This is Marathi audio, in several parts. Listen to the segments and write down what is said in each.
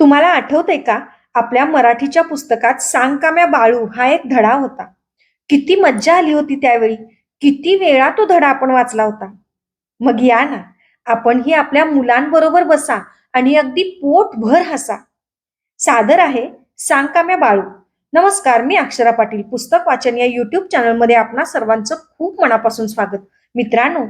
तुम्हाला आठवतंय का? आपल्या मराठीच्या पुस्तकात सांगकाम्या बाळू हा एक धडा होता. किती मज्जा आली होती त्यावेळी. किती वेळा तो धडा आपण वाचला होता. मग या ना. आपण ही आपल्या मुलांबरोबर बसा आणि अगदी पोटभर हसा. सादर आहे सांगकाम्या बाळू. नमस्कार मी अक्षरा पाटील. पुस्तक वाचन या युट्यूब चॅनलमध्ये आपणा सर्वांचं खूप मनापासून स्वागत. मित्रांनो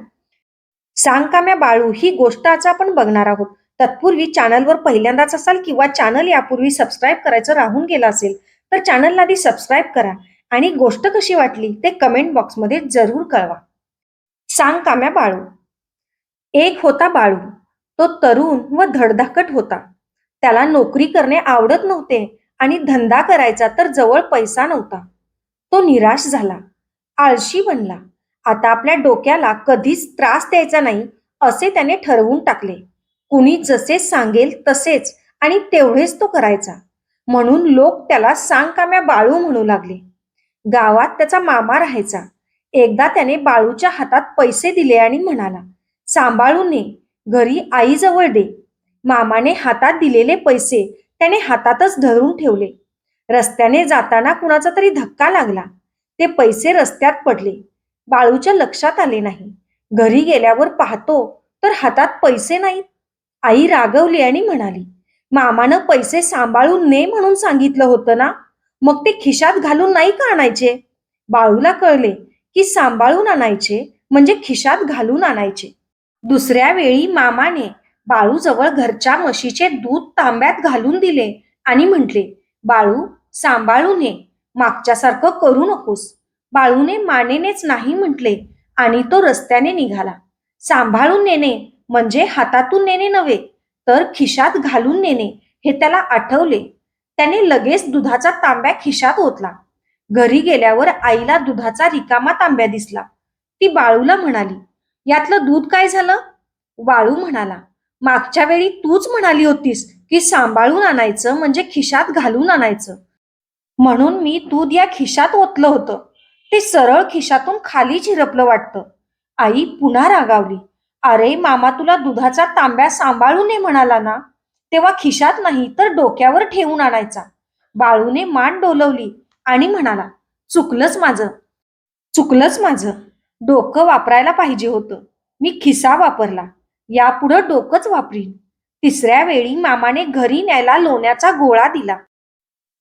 सांगकाम्या बाळू ही गोष्ट आज आपण बघणार आहोत. तत्पूर्वी चॅनलवर पहिल्यांदाच असाल किंवा चॅनल यापूर्वी सबस्क्राईब करायचं राहून गेलं असेल तर चॅनलला आधी सबस्क्राईब करा आणि गोष्ट कशी वाटली ते कमेंट बॉक्समध्ये जरूर कळवा. सांग काम्या बाळू. एक होता बाळू. तो तरुण व धडधाकट होता. त्याला नोकरी करणे आवडत नव्हते आणि धंदा करायचा तर जवळ पैसा नव्हता. तो निराश झाला. आळशी बनला. आता आपल्या डोक्याला कधीच त्रास द्यायचा नाही असे त्याने ठरवून टाकले. कुणी जसे सांगेल तसेच आणि तेवढेच तो करायचा. म्हणून लोक त्याला सांगकाम्या बाळू म्हणू लागले. गावात त्याचा मामा राहायचा. एकदा त्याने बाळूच्या हातात पैसे दिले आणि म्हणाला सांभाळून ने घरी आईजवळ दे. मामाने हातात दिलेले पैसे त्याने हातातच धरून ठेवले. रस्त्याने जाताना कुणाचा तरी धक्का लागला. ते पैसे रस्त्यात पडले. बाळूच्या लक्षात आले नाही. घरी गेल्यावर पाहतो तर हातात पैसे नाहीत. आई रागवली आणि म्हणाली मामानं पैसे सांभाळून ने म्हणून सांगितलं होतं ना? मग ते खिशात घालून नाही का आणायचे? बाळूला कळले की सांभाळून आणायचे म्हणजे खिशात घालून आणायचे. दुसऱ्या वेळी मामाने बाळूजवळ घरच्या म्हशीचे दूध तांब्यात घालून दिले आणि म्हटले बाळू सांभाळून ये मागच्यासारखं करू नकोस. बाळूने मानेनेच नाही म्हटले आणि तो रस्त्याने निघाला. सांभाळून नेणे म्हणजे हातातून नेणे नव्हे तर खिशात घालून नेणे हे त्याला आठवले. त्याने लगेच दुधाचा तांब्या खिशात ओतला. घरी गेल्यावर आईला दुधाचा रिकामा तांब्या दिसला. ती बाळूला म्हणाली यातलं दूध काय झालं? बाळू म्हणाला मागच्या वेळी तूच म्हणाली होतीस की सांभाळून आणायचं म्हणजे खिशात घालून आणायचं. म्हणून मी दूध या खिशात ओतलं होतं. ते सरळ खिशातून खाली झिरपलं वाटतं. आई पुन्हा रागावली अरे मामा तुला दुधाचा तांब्या सांभाळून ने म्हणाला ना तेव्हा खिशात नाही तर डोक्यावर ठेवून आणायचा. बाळूने मान डोलवली आणि म्हणाला चुकलंच माझं चुकलंच माझं. डोकं वापरायला पाहिजे होतं. मी खिसा वापरला. यापुढं डोकंच वापरीन. तिसऱ्या वेळी मामाने घरी न्यायला लोण्याचा गोळा दिला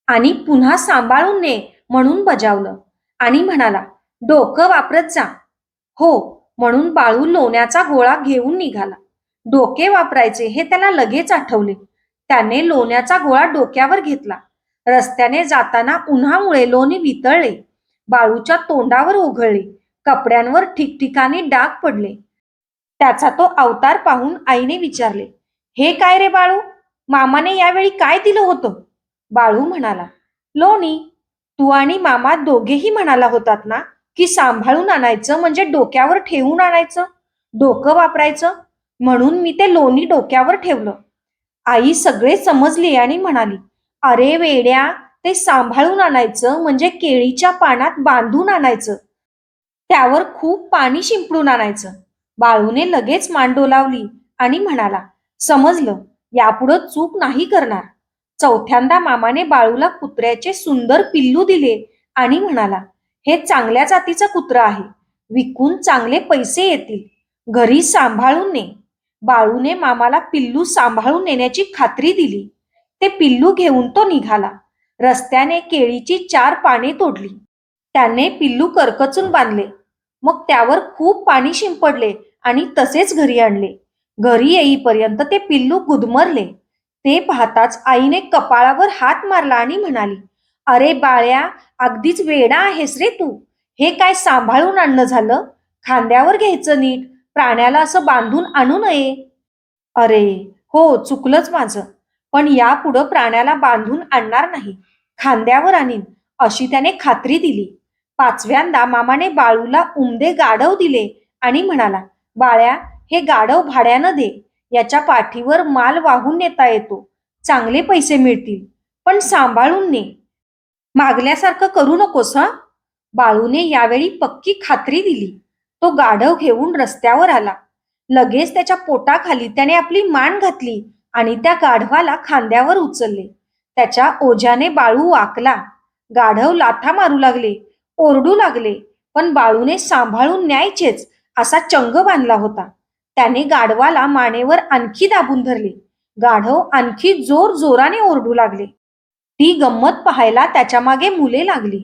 आणि पुन्हा सांभाळून ने म्हणून बजावलं आणि म्हणाला डोकं वापरत जा. हो म्हणून बाळू लोण्याचा गोळा घेऊन निघाला. डोके वापरायचे हे त्याला लगेच आठवले. त्याने लोण्याचा गोळा डोक्यावर घेतला. रस्त्याने जाताना उन्हामुळे लोणी वितळले. बाळूच्या तोंडावर ओघळले कपड्यांवर ठिकठिकाणी डाग पडले. त्याचा तो अवतार पाहून आईने विचारले हे काय रे बाळू? मामाने यावेळी काय दिलं होतं? बाळू म्हणाला लोणी तू आणि मामा दोघेही म्हणाला होतात ना? की सांभाळून आणायचं म्हणजे डोक्यावर ठेवून आणायचं. डोकं वापरायचं. म्हणून मी ते लोणी डोक्यावर ठेवलं. आई सगळे समजली आणि म्हणाली अरे वेड्या ते सांभाळून आणायचं म्हणजे केळीच्या पानात बांधून आणायचं. त्यावर खूप पाणी शिंपडून आणायचं. बाळूने लगेच मान डोलावली आणि म्हणाला समजलं यापुढं चूक नाही करणार. चौथ्यांदा मामाने बाळूला कुत्र्याचे सुंदर पिल्लू दिले आणि म्हणाला हे चांगल्या जातीचं कुत्र आहे. विकून चांगले पैसे येतील. घरी सांभाळून ने. बाळूने मामाला पिल्लू सांभाळून नेण्याची खात्री दिली. ते पिल्लू घेऊन तो निघाला. रस्त्याने केळीची चार पाने तोडली. त्याने पिल्लू करकचून बांधले. मग त्यावर खूप पाणी शिंपडले आणि तसेच घरी आणले. घरी येईपर्यंत ते पिल्लू गुदमरले. ते पाहताच आईने कपाळावर हात मारला आणि म्हणाली अरे बाळ्या अगदीच वेडा आहेस रे तू. हे काय सांभाळून आणणं झालं? खांद्यावर घ्यायचं नीट प्राण्याला असं बांधून आणू नये. अरे हो चुकलंच माझं. पण यापुढं प्राण्याला बांधून आणणार नाही. खांद्यावर आणीन अशी त्याने खात्री दिली. पाचव्यांदा मामाने बाळूला उमदे गाढव दिले आणि म्हणाला बाळ्या हे गाढव भाड्यानं दे. याच्या पाठीवर माल वाहून नेता येतो. चांगले पैसे मिळतील. पण सांभाळून ने. मागल्यासारखं करू नकोस हा? बाळूने यावेळी पक्की खात्री दिली. तो गाढव घेऊन रस्त्यावर आला. लगेच त्याच्या पोटाखाली त्याने आपली मान घातली आणि त्या गाढवाला खांद्यावर उचलले. त्याच्या ओझ्याने बाळू वाकला. गाढव लाथा मारू लागले ओरडू लागले पण बाळूने सांभाळून न्यायचेच असा चंग बांधला होता. त्याने गाढवाला मानेवर आणखी दाबून धरले. गाढव आणखी जोर जोराने ओरडू लागले. ती गंमत पाहायला त्याच्यामागे मुले लागली.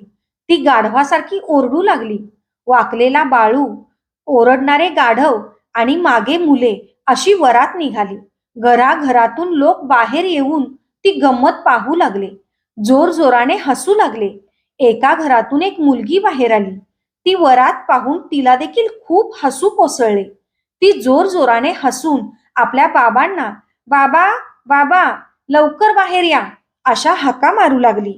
ती गाढवासारखी ओरडू लागली. वाकलेला बाळू ओरडणारे गाढव आणि मागे मुले अशी वरात निघाली. घराघरातून लोक बाहेर येऊन ती गंमत पाहू लागले. जोर जोराने हसू लागले. एका घरातून एक मुलगी बाहेर आली. ती वरात पाहून तिला देखील खूप हसू कोसळले. ती जोर जोराने हसून आपल्या बाबांना बाबा बाबा लवकर बाहेर या. अशा हाका मारू लागली.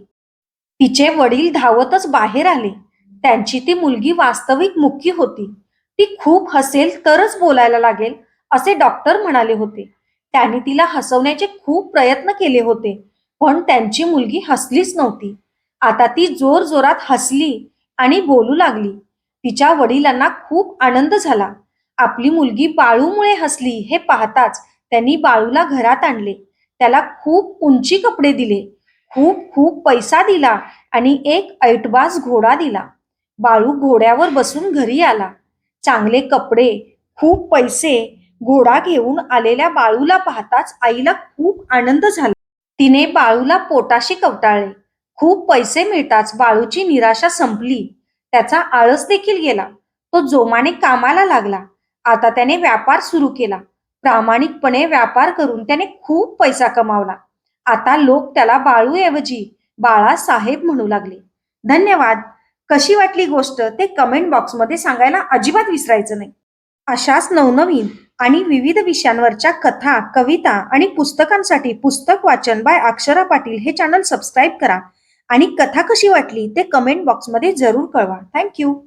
तिचे वडील धावतच बाहेर आले. त्यांची ती मुलगी वास्तविक मुक्की होती. ती खूप हसेल तरच बोलायला लागेल असे डॉक्टर म्हणाले होते. त्यांनी तिला हसवण्याचे खूप प्रयत्न केले होते पण त्यांची मुलगी हसलीच नव्हती. आता ती जोर जोरात हसली आणि बोलू लागली. तिच्या वडिलांना खूप आनंद झाला. आपली मुलगी बाळूमुळे हसली हे पाहताच त्यांनी बाळूला घरात आणले. त्याला खूप उंची कपडे दिले खूप खूप पैसा दिला आणि एक ऐटबाज घोडा दिला. बाळू घोड्यावर बसून घरी आला. चांगले कपडे खूप पैसे घोडा घेऊन आलेल्या बाळूला पाहताच आईला खूप आनंद झाला. तिने बाळूला पोटाशी कवटाळले खूप पैसे मिळताच बाळूची निराशा संपली. त्याचा आळस देखील गेला. तो जोमाने कामाला लागला. आता त्याने व्यापार सुरू केला. प्रामाणिकपणे व्यापार करून त्याने खूप पैसा कमावला. आता लोक त्याला बाळूऐवजी बाळासाहेब म्हणू लागले. धन्यवाद. कशी वाटली गोष्ट? ते कमेंट बॉक्समध्ये सांगायला अजिबात विसरायचं नाही. अशाच नवनवीन आणि विविध विषयांवरच्या कथा कविता आणि पुस्तकांसाठी पुस्तक वाचन बाय अक्षरा पाटील हे चॅनल सबस्क्राईब करा. आणि कथा कशी वाटली ते कमेंट बॉक्समध्ये जरूर कळवा. थँक्यू